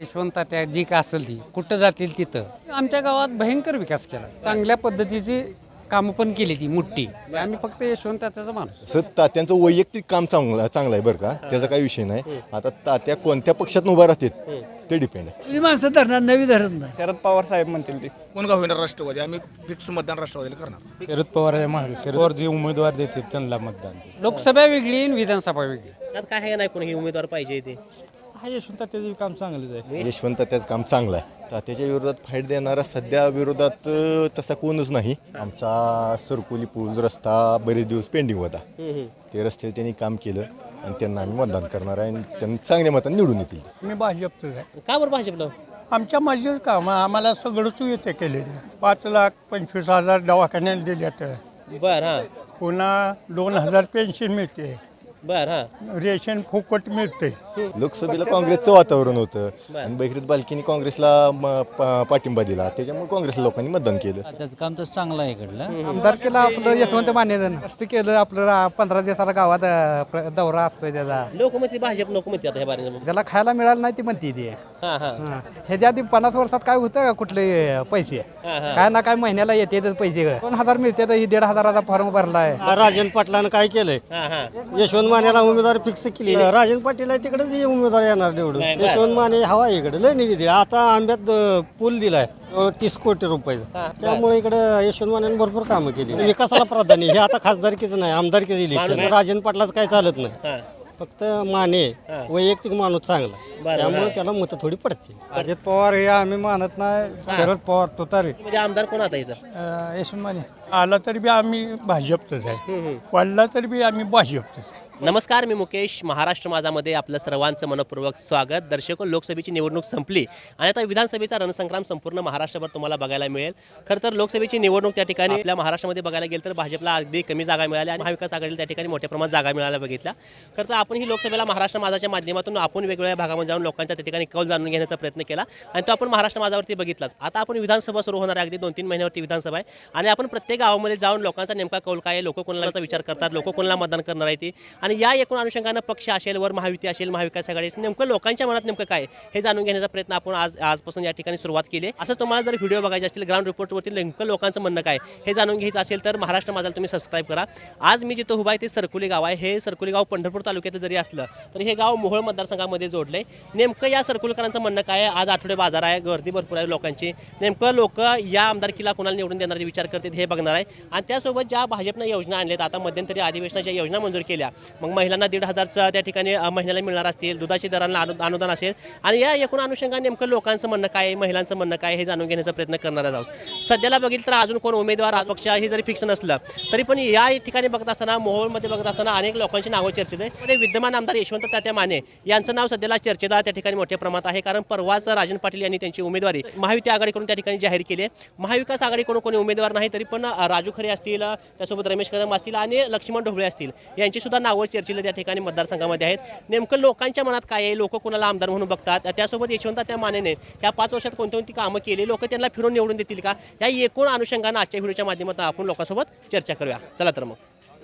यशवंत त्या जी का असेल ती कुठं जातील तिथं? आमच्या गावात भयंकर विकास केला. चांगल्या पद्धतीची कामं पण केली ती मोठी. आम्ही फक्त यशवंत त्याचा माणूस. असं तात्यांचं वैयक्तिक काम चांगलं चांगलं आहे बरं का? त्याचा काही विषय नाही. आता तात्या कोणत्या पक्षात उभा राहतात ते डिपेंड आहे. माणसं धरणार नवी नाही. शरद पवार साहेब म्हणतील ते. कोण का होईना राष्ट्रवादी? आम्ही फिक्स मतदान राष्ट्रवादीला करणार. शरद पवार आहे महाग शरद पवार जे उमेदवार देते त्यांना मतदान लोकसभा वेगळी आणि विधानसभा वेगळी. त्यात काय आहे नाही कोणी उमेदवार पाहिजे ते? हा यशवंत त्याचं काम चांगलंच आहे. यशवंत त्याचं काम चांगलं आहे. तात्याच्या विरोधात फाईट देणारा सध्या विरोधात अं, तसा कोणच नाही. आमचा सरकोली पूल रस्ता बरेच दिवस पेंडिंग होता. ते रस्ते त्यांनी काम केलं आणि त्यांना आम्ही मतदान करणार आहे आणि त्यांनी चांगल्या मताने निवडून येतील मी भाजपचं आहे. का बरं भाजपला? आमच्या मस्जिद काम आम्हाला सगळं सुविधा केलेली पाच लाख पंचवीस हजार दवाखान्यात दिल्यात. बर हा. पुन्हा दोन हजार पेन्शन मिळते. बर हा. रेशन फुकट मिळते लोकसभेला काँग्रेसचं वातावरण होतं आणि बैकृत बालकीने काँग्रेसला म- पा- पाठिंबा दिला. त्याच्यामुळे काँग्रेस लोकांनी मतदान केलं. त्याचं काम तर चांगलं आहे इकडलं. आमदार केलं आपलं यशवंत मान्य मस्त केलं आपलं रा- पंधरा दिवसाला गावात अं, प्र- दौरा असतोय त्याचा. लोक म्हणते भाजप नको म्हणते आता ह्या बारे त्याला खायला मिळालं नाही ती म्हणते ती. हा हा. हं. ह्याच्या आधी पन्नास वर्षात काय होतं का कुठले पैसे? काय ना काय महिन्याला येते पैसे. दोन हजार मिळते ही दीड हजाराचा फॉर्म भरलाय. राजन पाटलानं काय केलंय? हा हा. यशवंत मानेला उमेदवार फिक्स केली राजन पाटील आहे तिकडेच हे उमेदवार येणार निवडून. यशवंत माने हवा आहे इकडे. लय निधी दिला. आता आंब्यात अं, पूल दिलाय. तीस कोटी रुपयाचा त्यामुळे इकडे यशवंत मानेने भरपूर कामं केली. विकासाला प्राधान्य. हे आता खासदारकीचं नाही आमदारकीचं इलेक्शन राजन पाटलाच काय चालत नाही. हा. फक्त माने वैयक्तिक माणूस चांगला. त्यामुळे त्याला मतं थोडी पडते. अजित पवार हे आम्ही मानत नाही. शरद पवार तुतारी म्हणजे आमदार कोण आता इथं? यशवंत माने. आला तरी बी आम्ही भाजपचंच आहे. पडला तरी बी आम्ही भाजपचंच आहे. नमस्कार मी मुकेश. महाराष्ट्र माझामध्ये आपलं सर्वांचं मनपूर्वक स्वागत. दर्शक लोकसभेची निवडणूक संपली आणि आता विधानसभेचा रणसंग्राम संपूर्ण महाराष्ट्रभर तुम्हाला बघायला मिळेल. खरं तर लोकसभेची निवडणूक त्या ठिकाणी आपल्या महाराष्ट्रामध्ये बघायला गेलं तर भाजपला अगदी कमी जागा मिळाल्या आणि महाविकास आघाडीला त्या ठिकाणी मोठ्या प्रमाणात जागा मिळायला बघितल्या. खरं तर आपण ही लोकसभेला महाराष्ट्र माझाच्या माध्यमातून आपण वेगवेगळ्या भागामध्ये जाऊन लोकांच्या त्या ठिकाणी कौल जाणून घेण्याचा प्रयत्न केला आणि तो आपण महाराष्ट्र माझावरती बघितलाच. आता आपण विधानसभा सुरू होणार आहे अगदी दोन तीन महिन्यावरती विधानसभा आहे आणि आपण प्रत्येक गावामध्ये जाऊन लोकांचा नेमका कौल काय आहे लोक कोणाला विचार करतात लोक कोणाला मतदान करणार आहे ती. आणि या एकूण अनुषंगानं पक्ष असेल वर महायुती असेल महाविकास आघाडी असेल नेमकं लोकांच्या मनात नेमकं काय हे जाणून घेण्याचा प्रयत्न आपण आज आजपासून या ठिकाणी सुरुवात केली असं तुम्हाला जर व्हिडिओ बघायचे असतील ग्राउंड रिपोर्टवरती नेमकं लोकांचं म्हणणं काय हे जाणून घ्यायचं असेल तर महाराष्ट्र माझा तुम्ही सबस्क्राईब करा. आज मी जिथं उभा आहे ते सरकुली गाव आहे. हे सरकुली गाव पंढरपूर तालुक्यात जरी असलं तर हे गाव मोहोळ मतदारसंघामध्ये जोडलंय. नेमकं या सरकुलकरांचं म्हणणं काय आहे? आज आठवडे बाजार आहे गर्दी भरपूर आहे लोकांची. नेमकं लोक या आमदारकीला कोणाला निवडून देणारे विचार करतात हे बघणार आहे. आणि त्यासोबत ज्या भाजपनं योजना आणल्यात आता मध्यंतरी अधिवेशनाच्या योजना मंजूर केल्या मग महिलांना दीड हजारचं त्या ठिकाणी महिन्याला मिळणार असतील. दुधाची दरांना अनु- अनुदान असेल. आणि या एकूण अनुषंगाने नेमकं लोकांचं म्हणणं काय महिलांचं म्हणणं काय हे जाणून घेण्याचा प्रयत्न करणार आहोत. सध्याला बघितलं तर अजून कोण उमेदवार पक्ष हे जरी फिक्स नसलं तरी पण या ठिकाणी बघत असताना मोहोळमध्ये बघत असताना अनेक लोकांची नावं चर्चेत आहे विद्यमान आमदार यशवंत तात्या माने यांचं नाव सध्याला चर्चेत त्या ठिकाणी मोठ्या प्रमाणात आहे. कारण परवाच राजन पाटील यांनी त्यांची उमेदवारी महायुती आघाडीकडून त्या ठिकाणी जाहीर केली आहे. महाविकास आघाडीकडून कोणी उमेदवार नाही तरी पण राजू खरे असतील त्यासोबत रमेश कदम असतील आणि लक्ष्मण ढोबळे असतील यांची सुद्धा नावं चर्चेला त्या ठिकाणी मतदारसंघामध्ये आहेत. नेमकं लोकांच्या मनात काय आहे? लोक कोणाला आमदार म्हणून बघतात? त्यासोबत यशवंत त्या मानेने या पाच वर्षात कोणती कोणती कामं केली? लोक त्यांना फिरून निवडून देतील का? या एकूण अनुषंगानं आजच्या व्हिडिओच्या माध्यमातून आपण लोकांसोबत चर्चा करूया. चला तर मग.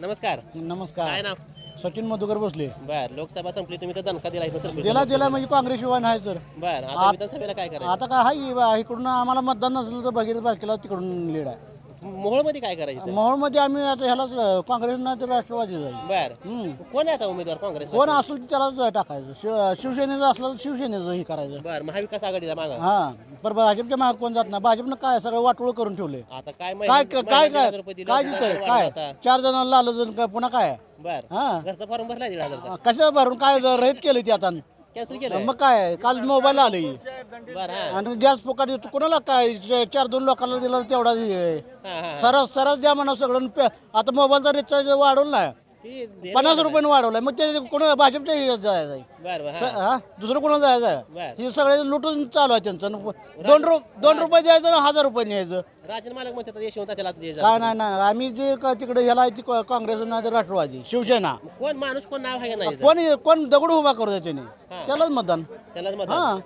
नमस्कार. नमस्कार. काय नाव? सचिन मधुकर बसले बर. लोकसभा संपली तुम्ही तर दणका दिला इथं सरपंच. दिला दिला म्हणजे काँग्रेस शिवाय नाही तर. बर. आता विधानसभेला काय करायचं? आता काय हाय इकडून आम्हाला मतदान नसलं तर भगीरथ बालकीला तिकडून लीड आहे. मोहोळमध्ये काय करायचं मोहोळमध्ये आम्ही आता ह्यालाच काँग्रेस नाही तर राष्ट्रवादी जाईल बर. हम्म. कोण आहे आता उमेदवार काँग्रेस कोण असेल ते त्यालाच टाकायचं. शिव शिवसेनेचं असलं तर शिवसेनेचं हे करायचं. बर महाविकास आघाडीला मागा. हा. पण भाजपच्या मागे कोण जात नाही? भाजपनं काय सगळं वाटोळ करून ठेवले? आता काय काय काय काय हजार रुपये दिले, काय? दीड हजार. चार जणांना लाल जण काय पुन्हा काय? बर. हा. घरचा फॉर्म भरला दीड कशा भरून काय रहित केलं ते आता? कॅन्सल केलं मग काय? काल मोबाईल आलं बर हा. आणि गॅस फुकट देतो. कोणाला काय च- चार दोन लोकांना दिला तेवढा हे. हा, हा. सरस सरस द्या म्हणा सगळं. पे- आता मोबाईलचा रिचार्ज वाढवलं नाही. दे- पन्नास रुपयाने वाढवलाय मग ते कोणाला भाजपच्या जायचं आहे. बर बर स- हा. हा? दुसरं कोणाला जायचं आहे बर. हे सगळे लुटून चालू आहे त्यांचं. दोन रु दोन रुपये द्यायचं आणि हजार रुपये न्यायचं. राजन मालक म्हणतात यशवंत त्याला दे जा. काय नाही नाही आम्ही जे का तिकडे ह्याला आहे ती का- काँग्रेस नाही तर राष्ट्रवादी शिवसेना. कोण माणूस कोण नाव आहे का नाही कोण कोण दगड उभा करू द्या त्याने त्यालाच मतदान. त्यालाच मत हा.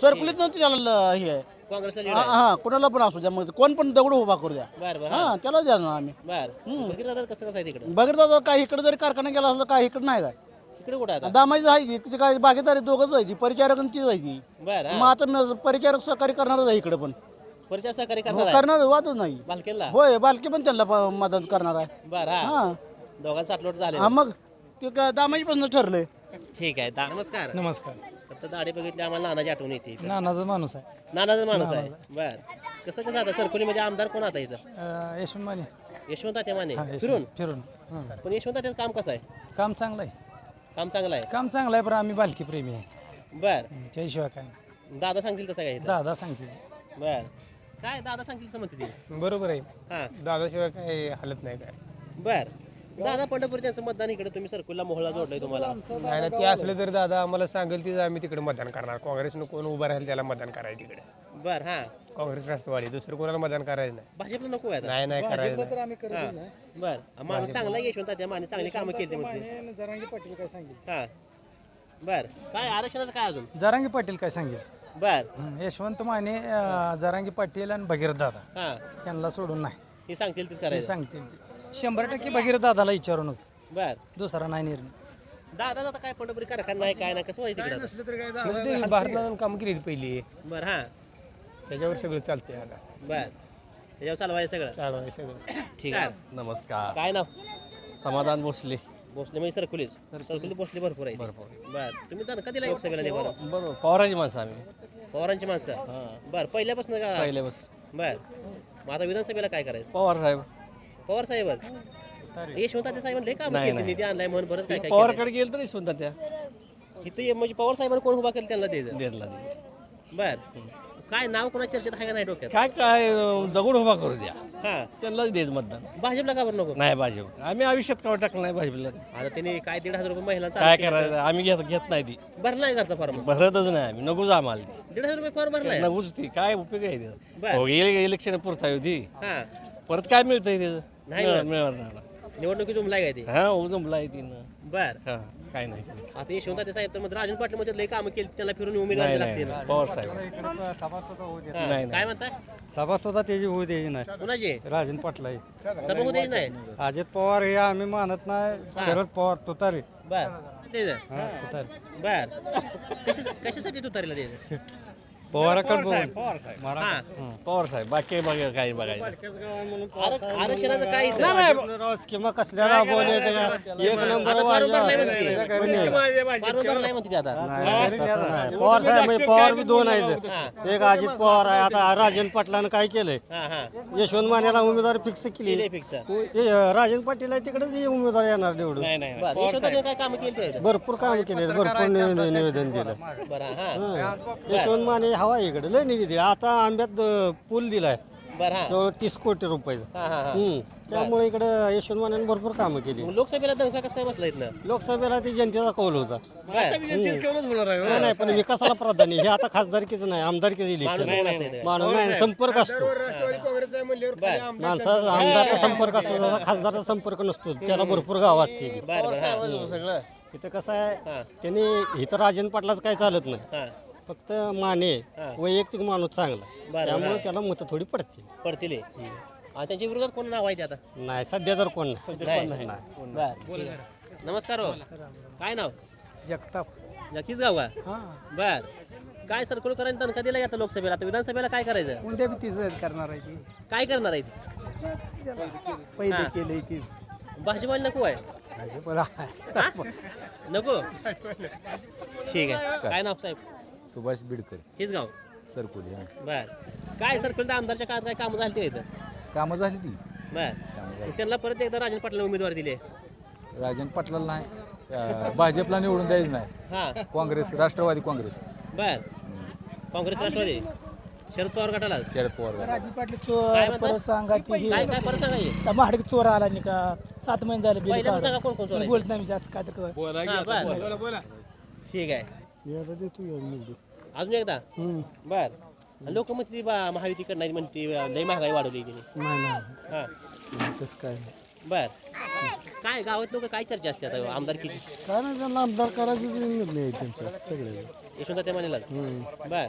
सरकुलीत नव्हती त्याला ल- हे. आहे. काँग्रेसला हा हा, कोणाला पण असू द्या मग. कोण पण दगड उभा करू द्या. बर बर. हा त्याला देणार आम्ही. बर. भगीरथ कसं कसं आहे तिकडे? बघितलं तर काही इकडे जरी कारखाना गेला असला काही इकडे नाही काय. कुठे आता? दामाची आहे की ती काय बागेदारी दोघंच जायची परिचारक आणि ती. जायची बर मग आता म- परिचारक सहकारी करणारच आहे इकडे पण. परिचय सहकारी हो, करणार आहे? करणार वादच नाही. बालकेला? होय बालकी पण त्यांना प- मदत करणार आहे. बर हा. हा. दोघांचं साठलोट झाले हा मग ते काय दामाची पण ठरलंय. ठीक आहे दा- नमस्कार. नमस्कार. फक्त दाढी बघितली आम्हाला नानाची आठवण येते. नानाचा माणूस आहे. नानाचा माणूस आहे. बर. कसं कसं आता सरकोलीमध्ये आमदार कोण आता इथं? अं, यशवंत माने. यशवंत तात्या माने. हा, यशवंत- फिरून? फिरून. पण यशवंत तात्याचं काम कसं आहे? काम चांगलं आहे. काम चांगलं आहे? काम चांगलं आहे पण आम्ही बालकी प्रेमी आहे. बर. त्याशिवाय काय नाही. दादा सांगतील तसं काय इथं? दादा सांगते बर. काय दादा सांगतील तसं म्हणते ते? बरोबर आहे. हा. दादाशिवाय काय हालत नाही काय. बर. दादा पंढरपूर त्यांचं मतदान इकडे तुम्ही सरकुलला मोहळा जोडलाय तुम्हाला. नाही ना ते असले तर दादा आम्हाला सांगेल ते आम्ही तिकडे मतदान करणार. काँग्रेसनं कोण उभं राहील त्याला मतदान करायचं तिकडे. बर हा. काँग्रेस राष्ट्रवादी दुसरं कोणाला मतदान करायचं नाही. भाजपला नको आहे आता. नाही नाही करायचं नाही. बर. माणूस चांगला आहे यशवंत तात्या माने चांगली कामं केली म्हणते जरांगी पाटील काय सांगेल? हा. बर. काय आरक्षणाचं काय अजून? जरांगी पाटील काय सांगेल? बर. हं, यशवंत माने अं, जरांगी पाटील आणि भगीरथ दादा. हा. यांना सोडून नाही. हे सांगतील तेच ते करायचं. सांगतील ते. शंभर टक्के भगीरथ दादाला विचारूनच. बर. दुसरा नाही निर्णय. दादा आता काय पंढरपुरी कारखाना नाही काय नाही कसं व्हायचं तिकडे? भारतानं काम केली पहिली. बर हा. त्याच्यावर सगळं चालतंय आता. बर. त्याच्यावर चालवायचं सगळं? चालू आहे सगळं. ठीक आहे. नमस्कार. काय नाव? समाधान भोसले. भोसले म्हणजे सरकुलीच. सरकुली भोसले भरपूर आहे भरपूर. बर. तुम्ही दणका दिला लोकसभेला नाही बरं? बरोबर पवाराची माणसं आम्ही. पवारांची माणसं? बर पहिल्यापासून का? पहिले बस बर. मग आता विधानसभेला काय करायचं? पवार साहेब. पवार साहेबच यशवंत साहेब लय काम केली निधी आणलाय म्हणून बरंच काय. पवारकडे गेलं तरी सुद्धा त्या इथं ये म्हणजे पवार साहेबांनी कोण उभा केलं त्यांना द्यायचं? देरला दिवस बर. काय नाव कोणा चर्चेत आहे का नाही डोक्यात? काय काय अं, दगड उभा करू द्या. हा. त्यांनाच द्यायचं मतदान. भाजपला का बरं नको? नाही भाजप आम्ही आयुष्यात काव टाकलं नाही भाजपला. आता त्यांनी काय दीड हजार रुपये महिला काय करायचं? आम्ही घेत घेत नाही ती. भरला आहे घरचा फॉर्म भरतच नाही आम्ही. नकोच आम्हाला ती. दीड हजार रुपये फॉर्म भरलाय? नकोच ती. काय उपयोग आहे बर. त्याचा हो, इलेक्शन पुरता होती हा. परत काय मिळतंय त्याचं? नाही मिळत. मिळणार. निवडणुकीत उमलाय काय ते. हा उजमला आहे तिनं बर. हा काय नाही. आता यशवंत साहेब तर मग राजन पाटील मध्ये लय कामं केली त्यांना फिरून उमेदवार नाही लागते नाही पवार साहेब. नाही, काय म्हणताय? सभा सुद्धा त्याची होऊ द्यायची नाही. कुणाची? राजन पाटला सभा नाही अजित पवार हे आम्ही मानत नाही. शरद पवार तुतारे. बर. हा, बर. कशा कशासाठी तुतारीला द्यायचं पवाराकडे बघून. हा. पवार साहेब बाकी बघा काय बघायचं आरक- आरक्षणाचं काय इथं? स्कीमा कसल्या राबवल्या एक नंबर आता फार भरलाय म्हणते. फार भरलाय म्हणते ते आता. पवार साहेब म्हणजे पवार बी दोन आहेत. एक अजित पवार आहे. आता राजन पाटलानं काय केलंय? हा हा. यशवंत मानेला उमेदवारी फिक्स केली. फिक्स. हे राजन पाटील आहे तिकडेच ही उमेदवार येणार निवडून. बर यशवंत तात्या काय कामं केली ते भरपूर काम केले भरपूर निवेदन निवेदन दिलं. बरं हा. हं. यशवंत माने हवा इकडे. लय निधी दिला आता आंब्यात अं, पूल दिलाय. बरं हा. जवळ तीस कोटी रुपयाचा हा हा हा. हं. त्यामुळे इकडे यशवंत भरपूर कामं केली. मग लोकसभेला दंगा कसं काय बसला इथनं? लोकसभेला ती जनतेचा कौल होता. बर नाही नाही पण विकासाला प्राधान्य. हे आता खासदारकीचं नाही आमदारकीचं इलेक्शन माणूस कोण असतं इथं? माणूस नाही संपर्क असतो. बर. माणसाचा आमदारचा संपर्क असतो जसा खासदारचा संपर्क नसतो त्याला भरपूर गाव असते बर बर हा. इथं कसं आहे हा. त्यांनी इथं राजन पाटलाच काय चालत नाही. हा. फक्त माने वैयक्तिक माणूस चांगला. बरं, त्यामुळे हा. त्याला मतं थोडी पडतील. पडतील हे. आणि त्यांच्या विरोधात कोण नाव आहे ते आता? नाही सध्या तर कोण नाही. नाही. बर नमस्कार हो. काय नाव? जगताप. नक्कीच गाव का हा. बर. काय सरकुलकरांनी दणका दिला आता लोकसभेला? आता विधानसभेला काय करायचं? कोणत्या बी तीच करणार आहे ती. काय करणार आहे ते? पहिले हा. केले ती. भाजपाला नको आहे? भाजपला? नको? ठीक आहे. काय नाव साहेब? सुभाष बिडकर. हेच गाव? सरकुली बर. काय सरकुल आमदारच्या काळात काय कामं झाली ते इथं? कामं झाली ती. बर. मग त्यांना परत एकदा राजन पाटला उमेदवार दिले. राजन पाटलाला नाही भाजपला निवडून द्यायचं नाही. हा. काँग्रेस राष्ट्रवादी काँग्रेस. बर. काँग्रेस राष्ट्रवादी. शरद पवार गटाला. शरद पवार राजू पाटील काय चोर म्हणतात? परत सांगा ती काय काय परत सांगा हे. महाडक चोर आला नाही का सात महिने झाले बिल काढून. कोण कोण चोर आहे? बोलत नाही मी जास्त काय तर कर. हा, बर. आहे अजून एकदा? बर. लोक म्हणते बा महायुतीकडे नाही म्हणते लई महागाई वाढवली तिने हा. तसं काय बर. काय गावात लोक काय चर्चा असते आता आमदारकीची काय नाही त्यांना आमदार करायचे निर्णय आहे त्यांचा सगळे यशवंत त्या मानेला बर.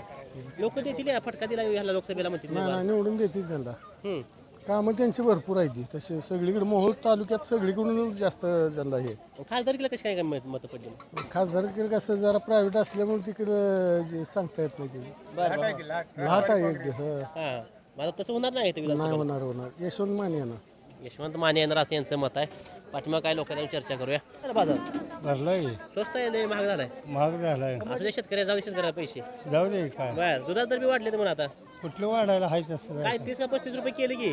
लोक देतील या फटका दिला ह्याला लोकसभेला म्हणतील. निवडून देतील त्यांना. हम्म. कामं त्यांची भरपूर आहे ती. तसे सगळीकडे मोहोळ तालुक्यात सगळीकडून जास्त त्यांना हे. खासदारकीला कशी काय मत मतं पडली? खासदार कसं जरा प्रायव्हेट असल्यामुळे तिकडं जे सांगता येत नाही ते बरं बरं लाट आहे एक हं. हां. माझं तसं होणार नाही नाही होणार होणार. यशवंत माने यांना यशवंत माने येणार असं यांचं मत आहे. पाठीमाग काय लोकांना चर्चा करूया. चला बाजार. भरलाय. स्वस्त आहे लय महाग झालाय. महाग झालाय. असू दे शेतकऱ्या जाऊ दे शेतकऱ्याला पैसे. जाऊ दे काय? बर दुधात तर बी वाढले तर म्हणा आता. कुठलं वाढायला हाय तसं काय तीस का पस्तीस रुपये केले की?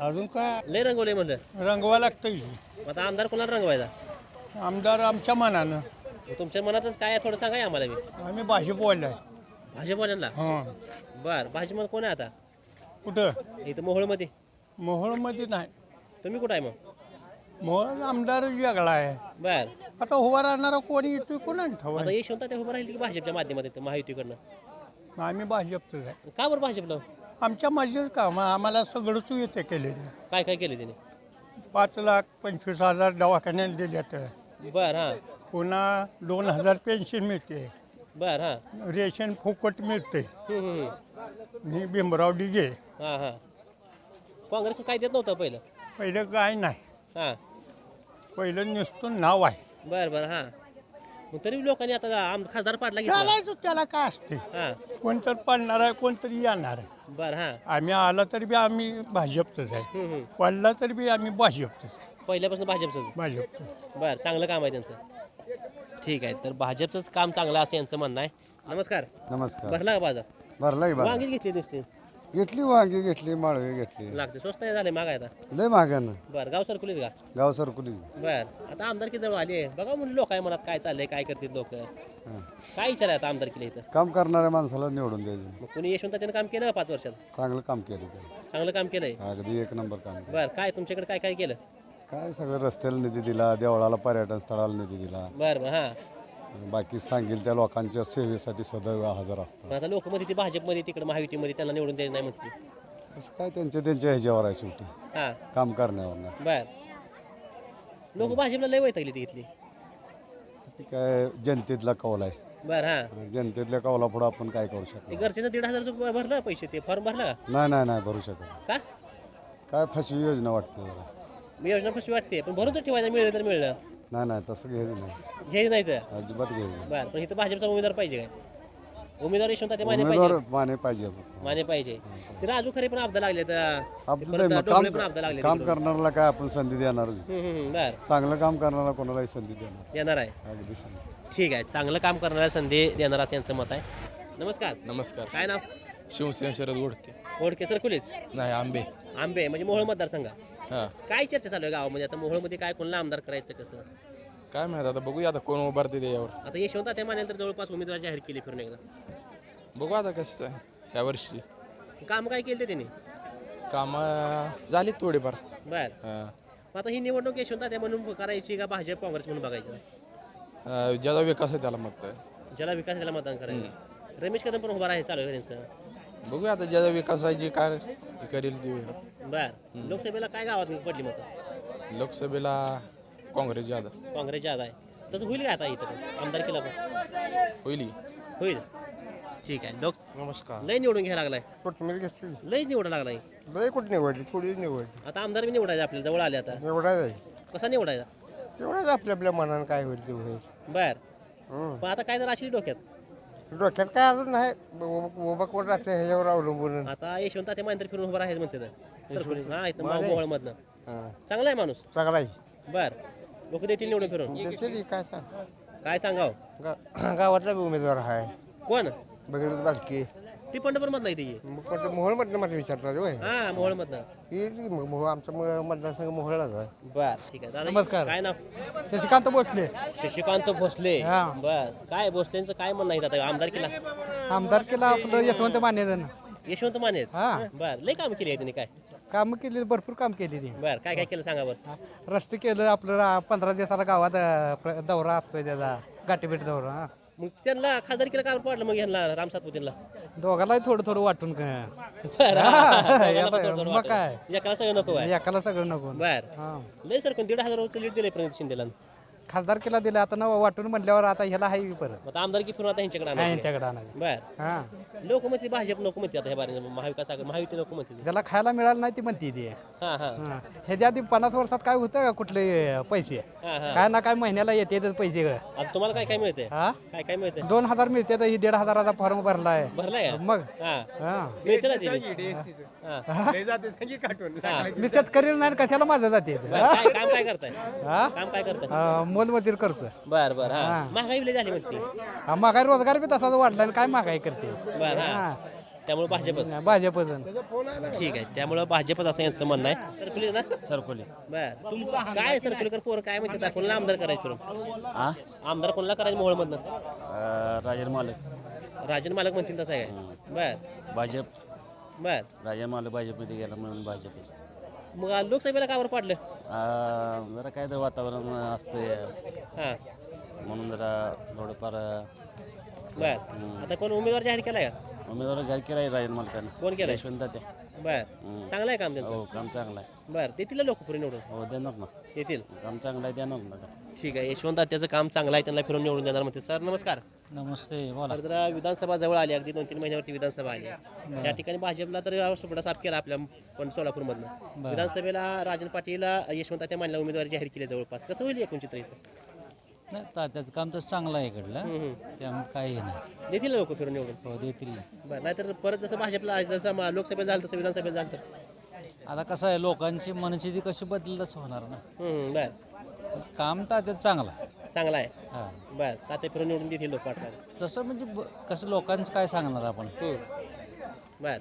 अजून काय? लय रंगवले म्हणलं. रंगवा लागतं मग आता आमदार कोणाला रंगवायचा? आमदार आमच्या मनानं. मग तुमच्या मनातच काय आहे? थोडं सांगा आम्हाला बी. आम्ही भाजप बोललाय भाजपवाल्यांना? हां. बर भाजपमध्ये कोण आहे आता? कुठं? इथं मोहोळमध्ये. मोहोळमध्ये नाही. तुम्ही कुठं आहे मग? मोहोळ आमदार वेगळा आहे. बर. आता उभा राहणारा कोणी येतोय कोणाला ठाव आता यशवंत ते उभं राहील की भाजपच्या माध्यमात महायुतीकडनं. आम्ही भाजपचंच आहे. का बरं भाजपला? आमच्या माझे काम आम्हाला सगळं सुविधा केलेली काय काय केलं त्याने? पाच लाख पंचवीस हजार दवाखान्यात दिल्यात. बर हां. पुन्हा दोन हजार पेन्शन मिळते. बर हां. रेशन फुकट मिळते. हम्म, हम्म, हम्म. मी भीमराव डिगे. हां हां. काँग्रेस काय देत नव्हतं पहिलं? पहिलं काय नाही. हां. पहिलं नुसतं नाव आहे. बर बर हां. मग तरी लोकांनी आता आम खासदार पाडला घेतला. चालायचं त्याला काय असते? हां. कोणतर पडणार आहे कोणतरी येणार आहे. बर हां. आम्ही आला तरी बी आम्ही भाजपचंच आहे. हम्म, हम्म. पडला तरी बी आम्ही भाजपचंच आहे. पहिल्यापासून भाजपचं भाजपचं बर चांगलं काम आहे त्यांचं. ठीक आहे तर भाजपचंच काम चांगलं असं यांचं म्हणणं आहे. नमस्कार. नमस्कार. भरला का बाजार? भरलाय वांगी घेतली दिसते घेतली वांगी घेतली माळवी घेतली. लागते. स्वस्त आहे झाले माग आहे आता? लय महागानं बरं गाव सरकुलीच का? गाव सरकुली बर. आता आमदारकी जवळ आली? आहे बघा म्हणून लोक आहे मनात काय चाललंय काय करतील लोक. काय विचार आहे आता आमदारकीला इथं? काम करणाऱ्या माणसाला निवडून द्यायचं. मग कुणी यशवंत त्यानं काम केलं का पाच वर्षात? चांगलं काम केलं चांगलं काम केलंय? अगदी एक नंबर काम केलं. बर काय तुमच्याकडे काय काय केलं? काय सगळं रस्त्याला निधी दिला देवळाला पर्यटन स्थळाला निधी दिला. बर बर हां. बाकी सांगेल त्या लोकांच्या सेवेसाठी सदैव हजर असतात. आता लोक मध्ये ती भाजपमध्ये तिकडे महायुतीमध्ये त्यांना निवडून द्यायचं नाही म्हणते तसं काय त्यांच्या त्यांच्या ह्याच्यावर आहे शेवटी. हां. काम करण्यावर नाही. बर. लोक भाजपला लय वैतागली ती घेतली ती काय जनतेतला कौल आहे. बर हां. जनतेतल्या कौला पुढे आपण काय करू ते शकतो घरचे दीड हजार रुपये भरलं पैसे ते फॉर्म भरला नाही नाही नाही भरू शकत का? काय फसवी योजना वाटते जरा. मी योजना कशी वाटते पण भरून तर ठेवायचं मिळलं तर मिळलं. नाही नाही तसं घ्यायचं नाही. घ्यायचं नाही तर अजिबात घ्यायचं नाही. बर पण इथं भाजपचा उमेदवार पाहिजे काय? उमेदवार यशवंत ते माने उमेदवार पाहिजे? माने पाहिजे. माने पाहिजे. ते राजू खरे पण आपदा लागले तर आपलं परत नाही, डोंगरे पण काम लागले काम. करणाऱ्याला काय आपण संधी देणार? हम्म, हम्म, हम्म, बर. चांगलं काम करणारा कोणालाही संधी देणार? देणार आहे. अगदी संधी. ठीक आहे चांगलं काम करणाऱ्या संधी देणार असं यांचं मत आहे. नमस्कार. नमस्कार. काय नाव? शिवसेना शरद गोडके. ओळखे सर कुलीच? नाही आंबे. आंबे म्हणजे मोहोळ मतदारसंघ. हां. काय चर्चा चालू आहे गावामध्ये? आता मोहोळमध्ये काय कोणाला आमदार करायचं कसं? काय माहीत आता बघूया आता कोण उभारते त्याच्यावर आता यशवंत ते मानेल तर जवळपास उमेदवार जाहीर केली फिरून एकदा. बघू आता कसं आहे या वर्षी. काम काय केलं ते त्यांनी? कामं झाली थोडीफार. बर. हां. आता ही निवडणूक यशवंत ते म्हणून करायची का भाजप काँग्रेस म्हणून बघायची? अं, ज्याचा विकास आहे त्याला मत आहे. ज्याला विकास त्याला मतदान करायचं. रमेश कदम पण उभा आहे चालू आहे त्यांचं? बघूया आता ज्याचा विकास आहे जे काय हे करेल ते. बर. लोकसभेला काय गावात पडली मत? लोकसभेला काँग्रेस ज्यादा काँग्रेस ज्यादा आहे. तसं होईल का आता इथं? पण? आमदार केला पण? होईल. होईल. ठीक आहे. लोक नमस्कार. लय निवडून घ्यायला लागलाय. कोथमीर घेतली. लय निवडा लागलाय. लय कुठे निवडली? थोडी निवडली. आता आमदार बी निवडायचे आपल्याला जवळ आले आता. निवडायचं कसा निवडायचा? तेवढंच आपल्या आपल्या मनानं काय होईल ते होईल. बर. हं. पण आता काय जर अशी डोक्यात. डोक्यात काय अजून नाही. उभा कोण राहते ह्याच्यावर अवलंबून. आता यशवंत ते मांतर फिरून उभं राहायचं म्हणते सरपंच मधनं. चांगला आहे माणूस. चांगला आहे. बर. लोक देतील निवडून फिरून. देतील काय सांग? काय सांगाव? गावातला उमेदवार आहे. कोण? बघितलं बालकी ती पंढरपूर मधला इथे मग मोहोळमधनं मला विचारतात होय. हा मोहोळ मधनं मग मोहोळ आमचा म- मतदारसंघ मोहोळलाच आहे. बर ठीक आहे. दादा नमस्कार. काय नाव? शशिकांत भोसले. शशिकांत भोसले. हा. बर काय भोसलेंचं काय म्हणणं आहे आता आमदार केला आमदार केला आपलं यशवंत माने यशवंत मानेच हा. बर लय काम केली आहे त्यांनी काय? काम केली भरपूर काम केली ती. बर काय काय केलं सांगा बरं? रस्ते केलं आपलं रा- पंधरा दिवसाला गावात अं, प्र- दौरा असतोय त्याचा गाठीभेट दौरा हा. मग त्यांना खासदार केलं काम पडलं मग यांना राम सातपुतेला दोघालाही थोडं थोडं वाटून का बरं, हा, दोघांना याला- पण थोडं थोडं मग वाटलं. काय? एकाला सगळं नको आहे. एकाला सगळं नको. बर. हा. लय सर कोण दीड हजार रुपये लीड दिले प्रणित शिंदेला. खासदार केला दिला आता नवं वाटून म्हणल्यावर आता ह्याला आहे परत. मग आता आमदारकी फिरून आता ह्यांच्याकडे नाही आणायची यांच्याकडे आणायचं. बर. हां. लोक म्हणते भाजप नको म्हणते आता ह्या बारे महाविकास आघाडी महायुती नको म्हणते ज्याला खायला मिळालं नाही ती म्हणते ती. हा हा. हां. ह्याच्या आधी पन्नास वर्षात काय होतं का कुठले पैसे? हा हा. काय ना काय महिन्याला येते पैसे ग. आता तुम्हाला काय काय मिळते हा? काय काय मिळते दोन हजार मिळते तर ही दीड हजाराचा फॉर्म भरलाय. भरलाय का? मग? हा. हां. मिळते ना ते? हा. हा. मी शेतकरी नाही कशाला माझं जाते? बरं, काय काम काय करताय? हा? काम काय करताय? मोलमजूर करतोय. बर बर हा. हा. महागाई लय झाली म्हणते. हा, महागाई रोजगार बी तसाच वाढला आणि काय महागाई करते बर हा. त्यामुळे भाजपच. भाजपच. ठीक आहे त्यामुळे भाजपच असं यांचं म्हणणं आहे. सरकुली ना? सरकोली. बर तुम काय सरकुलीकर पोर काय म्हणते कोणाला आमदार करायचं करून. आमदार कोणाला करायचं मोहोळ मधनं राजन मालक. राजन मालक म्हणतील तसं आहे. काय बर. भाजप. बर. राजन मालक भाजपमध्ये गेला म्हणून भाजपच. मग लोकसभेला कावर पाडलं? जरा काय तर वातावरण असतंय. हा. म्हणून जरा थोडंफार बर. आता कोण उमेदवार जाहीर केलाय का? उमेदवार जाहीर केला राजन मालकानं. कोण केलाय? यशवंत ते बर. चांगलं आहे काम त्यांचं? हो काम चांगलं आहे. बर. देतील लोक पुढे निवडून? हो देणार ना. येतील काम चांगलं आहे देणार ना. ठीक आहे. यशवंत त्याचं काम चांगलं आहे त्यांना फिरून निवडून देणार म्हणते. सर नमस्कार. नमस्ते बोला. तर जरा विधानसभा जवळ आली अगदी दोन तीन महिन्यावरती विधानसभा आली. त्या ठिकाणी भाजपला तर सुपडा साफ केला आपल्या पण सोलापूरमधनं. विधानसभेला राजन पाटील यशवंत त्या मानला उमेदवारी जाहीर केली जवळपास. कसं होईल एकूण चित्र इथं? नाही तात्याचं काम तर चांगलं आहे इकडलं. त्यामुळे काही नाही. देतील लोक फिरून निवडून? हो देतील बरं नाहीतर परत जसं भाजपला जसं लोकसभेत झालं तसं विधानसभेत झालं तर? आता कसं आहे लोकांची मनस्थिती कशी बदलेल तसं होणार ना. बरं. काम तात्याचं चांगलं आहे. चांगला आहे. हा. बरं तात्या फिरून निवडून देतील लोक वाटलं तसं म्हणजे ब- कसं लोकांचं काय सांगणार आपण? बरं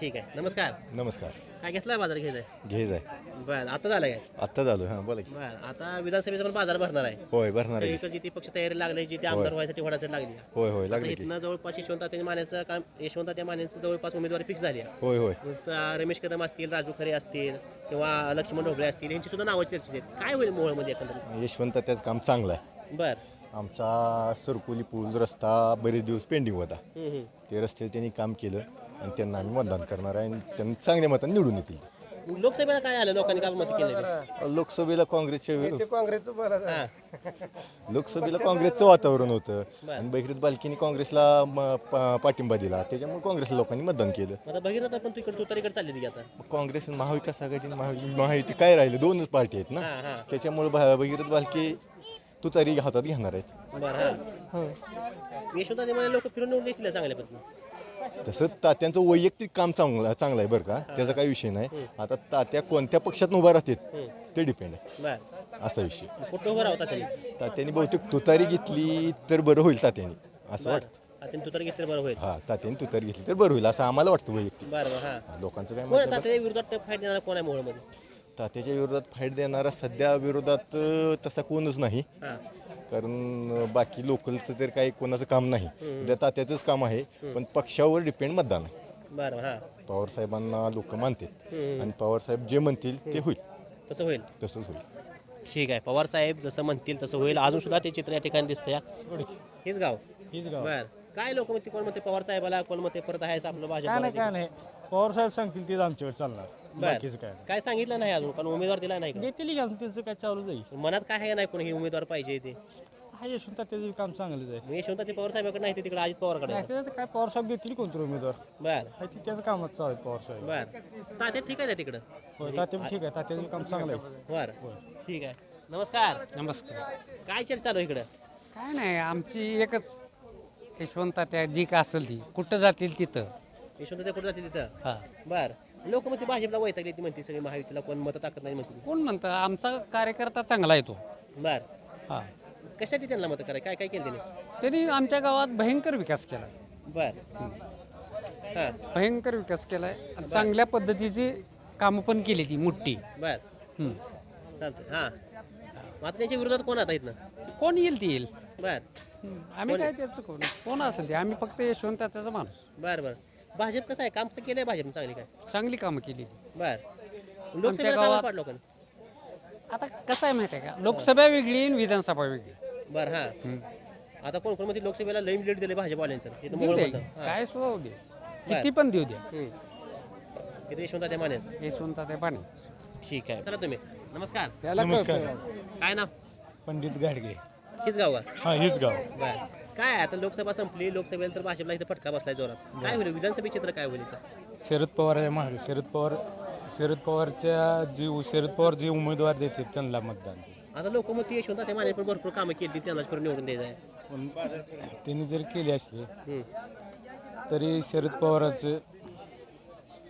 ठीक आहे. नमस्कार. नमस्कार. काय घेतलाय बाजार घ्यायचाय घेज आहे. बरं आता झालं काय? आत्ता झालो हां बोला की. बरं आता विधानसभेचा पण बाजार भरणार आहे. होय भरणार आहे सगळीकडे जी ती पक्ष तयारी लागली जी ती आमदार व्हायसाठी होण्यासाठी लागली. होय होय लागले की. इथनं जवळपास यशवंत मान्याचं काम यशवंत त्या मान्यांचं जवळपास उमेदवारी फिक्स झाली आहे. होय होय. मग, अं, रमेश कदम असतील राजू खरे असतील किंवा लक्ष्मण ढोबळे असतील यांची सुद्धा नावं चर्चेत आहेत. काय होईल मोहोळमध्ये एकंदरीत? यशवंत त्याचं काम चांगलं आहे. बर. आमचा सरकुली पूल रस्ता बरेच दिवस पेंडिंग होता. हम्म, हम्म. ते रस्ते त्यांनी काम केलं. आणि त्यांना आम्ही मतदान करणार आहे आणि त्यांनी चांगल्या मताने निवडून येतील. लोकसभेला काय आलं? लोकांनी काय मत केलं? लोकसभेला काँग्रेसचं बरं हा. लोकसभेला काँग्रेसचं वातावरण होतं. आणि बैकृत बालकीने काँग्रेसला म- पा- पाठिंबा दिला. त्याच्यामुळे काँग्रेस लोकांनी मतदान केलं. आता बघितलं तर पण तू इकडे तुतारीकडे चालली आता. मग काँग्रेस आणि महाविकास आघाडी आणि महा- महायुती काय राहिले? दोनच पार्टी आहेत हा, ना. हा. त्याच्यामुळे भा- भगीरथ बालके तुतारी हातात घेणार आहेत. बरं हा. ते मला लोक फिरून निवडून चांगल्या पद्धतीने. तसं तात्यांचं वैयक्तिक काम चांगलं चांगलं आहे बरं का. त्याचा काही विषय नाही. आता तात्या कोणत्या पक्षात उभा राहतात ते डिपेंड आहे. बर. असा विषय. कुठं उभं राहता त्यांनी तात्यांनी बहुतेक तुतारी घेतली तर बरं होईल तात्यांनी असं वाटतं. आता त्यांनी तुतारी घेतली बरं होईल. हा तात्यांनी तुतारी घेतली तर बरं होईल असं आम्हाला वाटतं वैयक्तिक. बरं बरं हा. लोकांचं काय कोण मत आहे नाही. तात्या विरोधात फाईट देणार? कोण आहे मोहोळमध्ये? तात्याच्या विरोधात फाईट देणारा सध्या विरोधात अं, तसा कोणच नाही. हा. कारण बाकी लोकलचं तर काही कोणाचं काम नाही. तात्याचंच काम आहे पण पक्षावर डिपेंड मतदान आहे. बरं हा. पवार साहेबांना लोक मानतात आणि पवार साहेब जे म्हणतील ते होईल. तसं होईल. तसंच होईल. ठीक आहे. पवार साहेब जसं म्हणतील तसं होईल. अजून सुद्धा ते चित्र या ठिकाणी दिसतंय या हेच गाव. हीच गाव. बर. काय लोक म्हणते कोण म्हणते पवार साहेबाला कोण म्हणते परत आहे आपलं काय नाही भाजप काय नाही. पवार साहेब सांगतील तेच आमच्यावर चालणार. बाकीचं काय? नाही. काय सांगितलं नाही अजून? पण उमेदवार दिला नाही का? देतील की अजून त्यांचं काय चालू जाईल. मनात काय आहे नाही कोणी हे उमेदवार पाहिजे ते? हा यशवंत त्याचं काम चांगलंच आहे. मग यशवंत ते पवार साहेबाकडे नाही ते तिकडे अजित पवारकडे. नाही, ते काय पवार साहेब देतील कोणतरी उमेदवार. बर. आहे ते त्याचं कामच चालू आहे पवार साहेब. बर. तात्या ठीक आहे ना तिकडं? होय तात्या ठीक आहे. तात्याचं काम चांगलं आहे. बर. ठीक आहे. नमस्कार. नमस्कार. काय चर्चा चालू आहे इकडं? काय नाही आमची एकच यशवंत त्या जी का असेल ती कुठं जातील तिथं? यशवंत ते कुठं जाते तिथं? हा. बर. लोक म्हणते भाजपला वैतागली ती म्हणते सगळी महायुतीला कोण मतं टाकत नाही म्हणते कोण म्हणतं? आमचा कार्यकर्ता चांगला आहे तो. बर. हा. कशासाठी त्यांना मतं कराय काय काय केलं त्याने? त्यांनी आमच्या गावात भयंकर विकास केला. बर. हां. भयंकर विकास केला आहे आणि चांगल्या पद्धतीची कामं पण केली ती मोठी. बर. हम्म. चालतंय. हां. त्यांच्या विरोधात कोण आता इथनं? कोण येईल ती येईल. बर. हम्म. आम्ही काय त्याचं कोण? कोण असेल ते? आम्ही फक्त यशवंत त्याचा माणूस. बर बर. भाजप कसं आहे? काम तर केलंय भाजपनं चांगली काय? चांगली कामं केली. ती बर. लोकसभेला काय गावात- पाड लोकांनी आता कसं आहे माहिती आहे का? लोकसभा वेगळी आणि विधानसभा वेगळी. बर हां. हम्म. आता कोण कोण लोकसभेला लई लीड दिले भाजपवाल्यांचं इथं देऊ मोहोळ दे मतं. काय सुद्धा होऊ दे किती पण देऊ द्या हम्म. इथं यशवंत ते यशवंत त्या पाणी ठीक आहे. चला तुम्ही. नमस्कार. नमस्कार. काय नाव? पंडित गाडगे. हीच गाव का? हा हीच गाव. बर. काय आहे? आता लोकसभा संपली लोकसभेला तर भाजपला इथं फटका बसलाय जोरात. काय होईल? विधानसभे चित्र काय होईल इथं? शरद पवार मागे. शरद पवार शरद पवारच्या जी शरद पवार जे उमेदवार देते त्यांना मतदान आता लोक मग ती यशवंत ते माने पण भरपूर कामं केली त्यांनाच पण निवडून द्यायचं आहे. पण त्यांनी जर केली असली हम्म. तरी शरद पवाराचं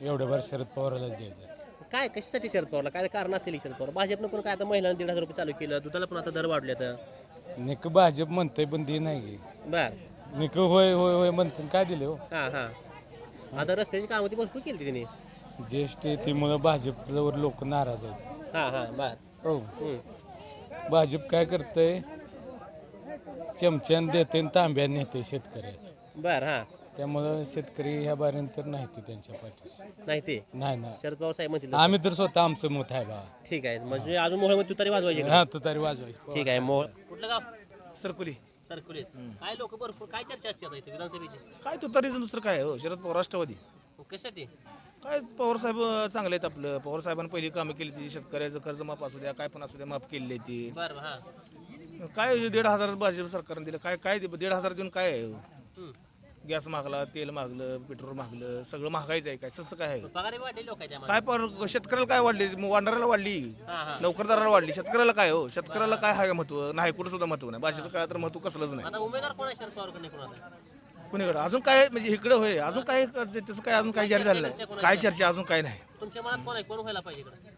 एवढ्या बार शरद पवारालाच द्यायचं काय कशासाठी शरद पवारला? काय कारण असतील शरद पवार? भाजपनं पण काय आता महिलांना दीड हजार रुपये चालू केलं दुधाला पण आता दर वाढले तर निक भाजप म्हणतंय पण ते नाही गे बर. निक होय होय होय म्हणते काय दिले हो? हा हा. आता रस्त्याची कामं ती भरपूर केली त्यांनी ज्येष्ठ त्यामुळं भाजपवर लोक नाराज आहेत. हा हा बर. हो. हम्म. भाजप काय करतंय? चमच्यान देते आणि तांब्यान नेते शेतकऱ्याचं. बर हा. त्यामुळं शेतकरी ह्या बाऱ्यानंतर नाही ते त्यांच्या पाठीशी. नाही ते? नाही नाही. शरद पवार साहेब म्हणतील आम्ही तर स्वतः आमचं मत आहे बा. ठीक आहे. म्हणजे अजून मोहळमध्ये तुतारी वाजवायची का? हा तू तरी वाजवायची. ठीक आहे मोळ कुठलं गाव? सरकुली. सरकुलेस काय लोक भरपूर काय चर्चा असते आता इथे विधानसभेची? काय तू तरीच दुसरं काय? हो शरद पवार राष्ट्रवादी. कशासाठी? काय पवार साहेब चांगले आहेत आपलं. पवार साहेबांनी पहिली कामं केली ती. शेतकऱ्याचं कर्ज माफ असू द्या काय पण असू द्या माफ केलेली आहे ती. बर हा. काय दीड हजार भाजप सरकारने दिलं? काय काय दे- दीड हजार देऊन काय आहे? हो? हम्म. गॅस मागला तेल मागलं पेट्रोल मागलं सगळं महागाईच आहे काय? सस्तं काय आहे? पगारी वाढली लोकांच्या काय पर शेतकऱ्याला काय वाढली? वांढऱ्याला वाढली. हा हा. नोकरदाराला वाढली. शेतकऱ्याला काय हो? शेतकऱ्याला काय आहे महत्त्व? नाही कुठं सुद्धा महत्त्व नाही. भाजप काळात तर महत्त्व कसलंच नाही. आता उमेदवार कोण आहे शरद पवारकडे कोण आता? कुणीकडे? अजून काय? म्हणजे इकडे होय. अजून काय? त्याचं काय अजून काय चर्चा झालं नाही. काय चर्चा? अजून काय नाही. तुमच्या मनात कोण आहे? कोण व्हायला पाहिजे इकडे?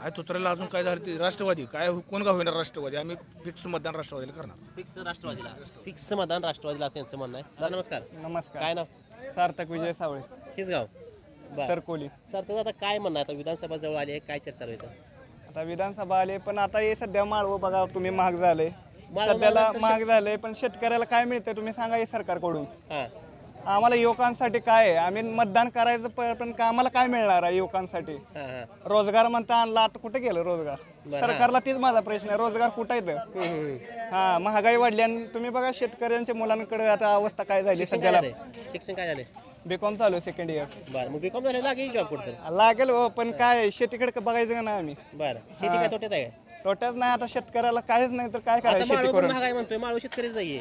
काय तुतऱ्याला अजून काय झालं ते राष्ट्रवादी? काय कोण का होईना राष्ट्रवादी? आम्ही फिक्स मतदान राष्ट्रवादीला करणार. फिक्स राष्ट्रवादीला. फिक्स मतदान राष्ट्रवादीला असं त्यांचं म्हणणं आहे. दादा, नमस्कार. नमस्कार. काय नाव? सार्थक विजय सावळे. हेच गाव. बर. सरकोली. सर तर आता काय म्हणणं आहे? आता विधानसभा जवळ आली आहे काय चर्चा चालू आहे इथं? आता विधानसभा आले पण आता हे सध्या माळवं बघा तुम्ही महाग झाले माळवं सध्याला महाग झाले पण शेतकऱ्याला काय मिळतंय तुम्ही सांगा हे सरकारकडून. हा. आम्हाला युवकांसाठी काय आहे? आम्ही मतदान करायचं प- पण का आम्हाला काय मिळणार आहे युवकांसाठी? हा हा. रोजगार म्हणता आणला आता कुठे गेलं रोजगार. सरकारला तीच माझा प्रश्न आहे. रोजगार कुठं येतं हम्म, हम्म. हा महागाई वाढली आणि तुम्ही बघा शेतकऱ्यांच्या मुलांकडे आता अवस्था काय झाली शिक्षण काय सध्याला झालंय? शिक्षण काय झालंय? बीकॉम चालू सेकंड इयर बरं मग बीकॉम झालं लागेल जॉब कुठं लागेल हो पण काय शेतीकडे बघायचं ना आम्ही? बरं शेती काय तोट्यात आहे? काय? तोट्याच नाही आता शेतकऱ्याला काहीच नाही तर काय आता करायचं शेती माळव पण करून महागाई म्हणतोय माळव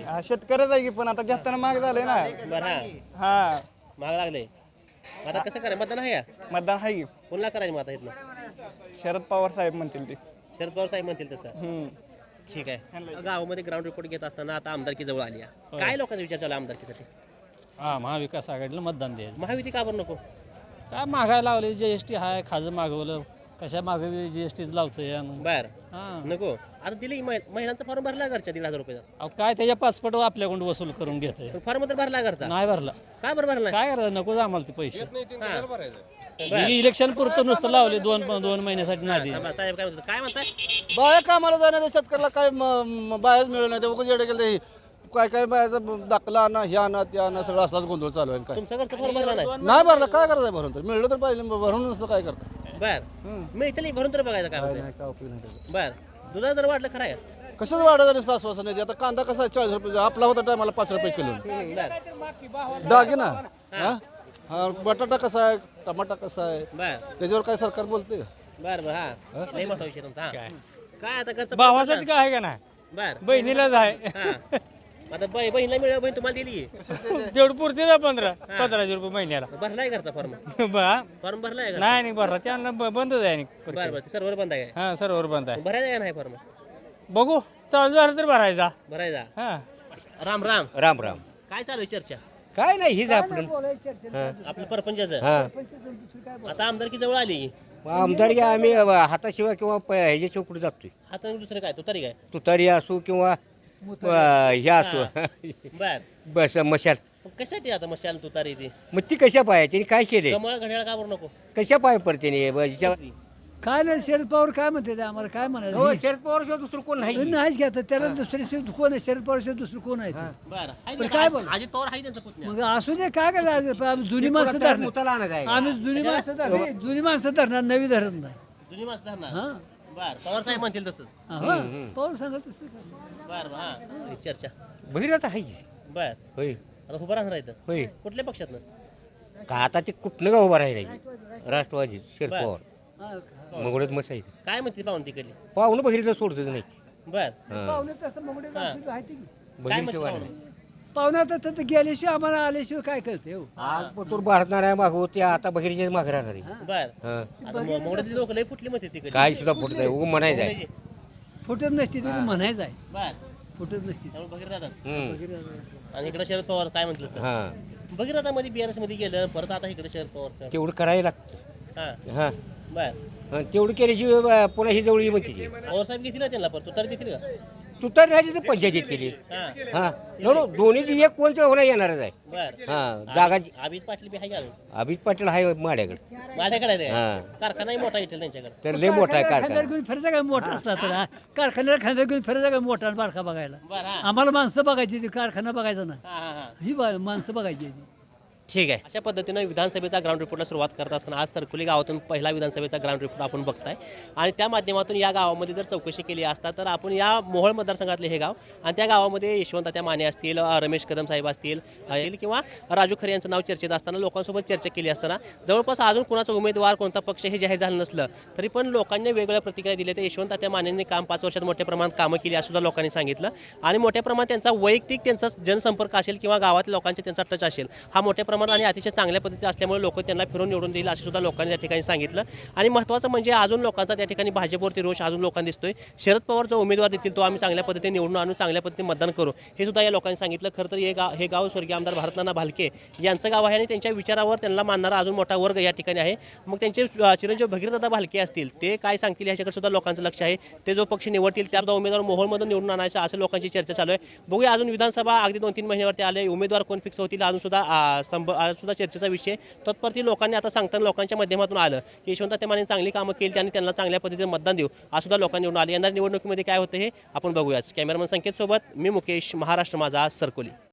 हा, शेतकऱ्याच आहे की पण आता घेताना महाग झाले ना. बरं हा. हा. महाग लागले आता कसं करायचं? मतदान आहे या? मतदान आहे की. कोणला करायचं मग आता इथनं? शरद पवार साहेब म्हणतील ते. शरद पवार साहेब म्हणतील तसं? हम्म. ठीक आहे. गावामध्ये ग्राउंड रिपोर्ट घेत असताना आता आमदारकी जवळ आली आहे. काय लोकांचा विचार चालू आहे आमदारकीसाठी? हा महाविकास आघाडीला मतदान द्यायचं. महायुती का बरं नको. काय मागायला लावले जी एस टी हाय खाजं मागवलं. कशा मागे जी एस टीच लावतंय आणि- बर. हा. नको. आता दिली महि- महिलांचा फॉर्म भरला घरच्या दीड हजार रुपयाचा? अहो काय त्याच्या पासपोर्ट आपल्याकडून वसूल करून घेतोय? फॉर्म तर भरला घरचा? नाही भरला. काय बरं भरला काय करायचं? नको आम्हाला ते पैसे. हा. इलेक्शन पुरतं नुसतं लावले दोन दोन महिन्यासाठी नाही दिले. थांबा, साहेब काय म्हणतात? काय म्हणताय? बाया कामाला जाण्याचं शेतकऱ्याला काय म- म- बायाच मिळत नाही. ते उगाच येडे गेले ते. काय काय बायाचं दाखला आणा हे आणा ते आणा सगळं असलाच गोंधळ चालू आहे काय. तुमचा घरचा फॉर्म भरला नाही? नाही भरलं. काय करायचं भरून तर? मिळलं तर पाहिजे भरून नसतं काय करतं? बर. मिळतं भरून तर बघायचं काय होतंय. काय उपयोग नाही त्याचा. बर. दुधा जर वाढलं खरं आहे कसंच वाढत आणि आश्वासन नाही आता कांदा कसा आहे? चाळीस रुपये आपला होता टायमाला पाच रुपये किलो. हम्म, बर. डाग आहे ना? हा. हा? बटाटा कसा आहे? टमाटा कसा आहे? बर. त्याच्यावर काय सरकार बोलते बर बर हा. लय महत्वा विषय तुमचा हा. काय? आता घरचं भावासाठी काय आहे का नाही? बर. बहिणीलाच आहे. हा. आता बाई बहिणीला मिळालं बहीण तुम्हाला दिली तेवढं पुरते ना पंधरा पंधराशे रुपये महिन्याला. भरलाय घरचा फॉर्म बा. फॉर्म भरलाय का? नाही नाही बरं त्यांना ब- बंदच आहे बर बर. सर्वर बंद आहे. हा सर्वर बंद आहे. भरायचा का नाही फॉर्म बघू. चालू झालं तर भरायचा. भरायचा. हा. राम राम. राम राम. काय चालू आहे चर्चा? काय नाही हीच आपलं आपलं परपंचाचं. आता आमदारकी जवळ आली. आमदार आम्ही हाताशिवाय किंवा प- ह्याच्याशिवाय कुठे जातोय? हाताने दुसरं काय? तू तरी काय? तुतारी असो किंवा अ, हे. असो. बर. बस मशाल. मग कशासाठी आता मशाल तू तारी ती? मग ती कशा पाय त्याने काय केले? कमळ घड्याळ का बरं नको? कशा पाय पडते काय नाही शरद पवार काय म्हणते ते आम्हाला? काय हो, म्हणायचं शरद पवारशिवाय दुसरं कोण नाही. नाहीच घ्या त्याला दुसरे शिव- कोण आहे? शरद पवार शिवाय दुसरं कोण आहे ते? बर. आहे पण ना, काय बोल? अजित पवार आहे त्यांचा पुतण्या. मग असू दे काय करायचं आम्ही जुनी माणसं धरणार. मुताला आणत आहे आम्ही जुनी माणसं धरणार. जुनी माणसं धरणार नवी धरणार. नाही जुनी माणसं धरणार? हा. बर पवार साहेब म्हणतील तसं. हा, पवार सांगत तसं करणार. बर बर हा. ही चर्चा. बहिरत आहे बर. होय. आता उभं राहणार इथं. होय. कुठल्या पक्षातनं? का आता ते कुठलं गाव उभं राहिलं राष्ट्रवादी शरद बर. पवार. मग मसायचं काय म्हणते पाहून तिकडली? पाहुणं बहिरीचं सोडतच नाही बर. पाहुणे तसं मगडे हा. आहे ते की. काय म्हणते पाहुणे? पाहुणे तर तिथं गेल्याशिवाय आम्हाला आल्याशिवाय काय करते हो. आज पतूर भारतणार आहे मागव ते आता बहिरीचे मागे राहणार आहे. बर. हं. आता मोगड्यातली लोक लय फुटली म्हणते तिकडे काय सुद्धा फुटत म्हणायचं आहे. फुटत नसते तुम्ही म्हणायचं आहे. बर. फुटत नसते. त्यामुळे बघित जातात. आणि इकडे शरद पवार काय म्हटलं सर? हां. भगीरथा मध्ये बीआरएसमध्ये गेलं परत आता इकडे शरद पवार तेवढं करायला लागतं. हा. हां. बर. तेवढं केल्याशिवाय बा- पुन्हा ही जवळ म्हणते ती. पवार साहेब घेतील ना त्यांना परत तुतारी देतील का? तू तर राहिली तर पंचायतीत केली हा. हां. नो नो दोन्ही एक कोणचं होणार येणारच आहे. बर. हां जागा अभित पाटील बी आहे का अजून? अभित पाटील आहे माड्याकडे. माझ्याकडे आहे ते. हां. कारखानाही मोठा येतील त्यांच्याकडे. तर लय मोठा आहे कारखाना घेऊन फिरायचा काय? मोठा असला तर हा. कारखान्याला खांद्यावर घेऊन फिरायचा काय? मोठा आणि बारका बघायला. बर हा. आम्हाला माणसं बघायची ती कारखाना बघायचा ना. हा हा हा. ही बा- माणसं बघायची ती ठीक आहे. अशा पद्धतीनं विधानसभेचा ग्राउंड रिपोर्टला सुरुवात करत असताना आज सरकुली गावातून पहिला विधानसभेचा ग्राउंड रिपोर्ट आपण बघताय. आणि त्या माध्यमातून या गावामध्ये जर चौकशी केली असता तर आपण या मोहोळ मतदारसंघातले हे गाव आणि त्या गावामध्ये यशवंत त्या माने असतील रमेश कदम साहेब असतील किंवा राजू खरे यांचं नाव चर्चेत असताना लोकांसोबत चर्चा केली असताना जवळपास अजून कोणाचा उमेदवार कोणता पक्ष हे जाहीर झालं नसलं तरी पण लोकांनी वेगवेगळ्या प्रतिक्रिया दिल्या. तर यशवंत त्या मानेंनी काम पाच वर्षात मोठ्या प्रमाणात कामं केली असं सुद्धा लोकांनी सांगितलं. आणि मोठ्या प्रमाणात त्यांचा वैयक्तिक त्यांचा जनसंपर्क असेल किंवा गावातल्या लोकांचे त्यांचा टच असेल हा मोठ्या प्रमाणात आणि अतिशय चांगल्या पद्धतीचा असल्यामुळे लोक त्यांना फिरून निवडून देईल असं सुद्धा लोकांनी त्या ठिकाणी सांगितलं. आणि महत्त्वाचं म्हणजे अजून लोकांचा त्या ठिकाणी भाजपवरती रोष अजून लोकांना दिसतोय. शरद पवार जो उमेदवार देतील तो आम्ही चांगल्या पद्धतीने निवडून आणून चांगल्या पद्धतीने मतदान करू. हे सुद्धा या लोकांनी सांगितलं. खरं तर हे गाव हे गाव स्वर्गीय आमदार भारतनाना भालके यांचं गाव आहे आणि त्यांच्या विचारावर त्यांना मानणारा अजून मोठा वर्ग या ठिकाणी आहे. मग त्यांचे चिरंजीव भगीरदादा भालके असतील ते काय सांगतील याच्याकडे सुद्धा लोकांचं लक्ष आहे. ते जो पक्ष निवडतील त्या उमेदवार मोहोळमधून निवडून आणायचा असं लोकांची चर्चा चालू आहे. बघूया अजून विधानसभा अगदी दोन तीन महिन्यावरती आले. उमेदवार कोण फिक्स होतील अजून सुद्धा अ, संभ सुद्धा चर्चेचा विषय तत्परती लोकांनी आता सांगताना लोकांच्या माध्यमातून आलं. की यशवंत तेमाने चांगली कामं केली आणि त्यांना चांगल्या पद्धतीने मतदान देऊ. असं सुद्धा लोकांनी निवडून आले. येणार निवडणुकीमध्ये काय होतं हे आपण बघूयाच कॅमेरामन संकेतसोबत मी मुकेश महाराष्ट्र माझा सरकोली.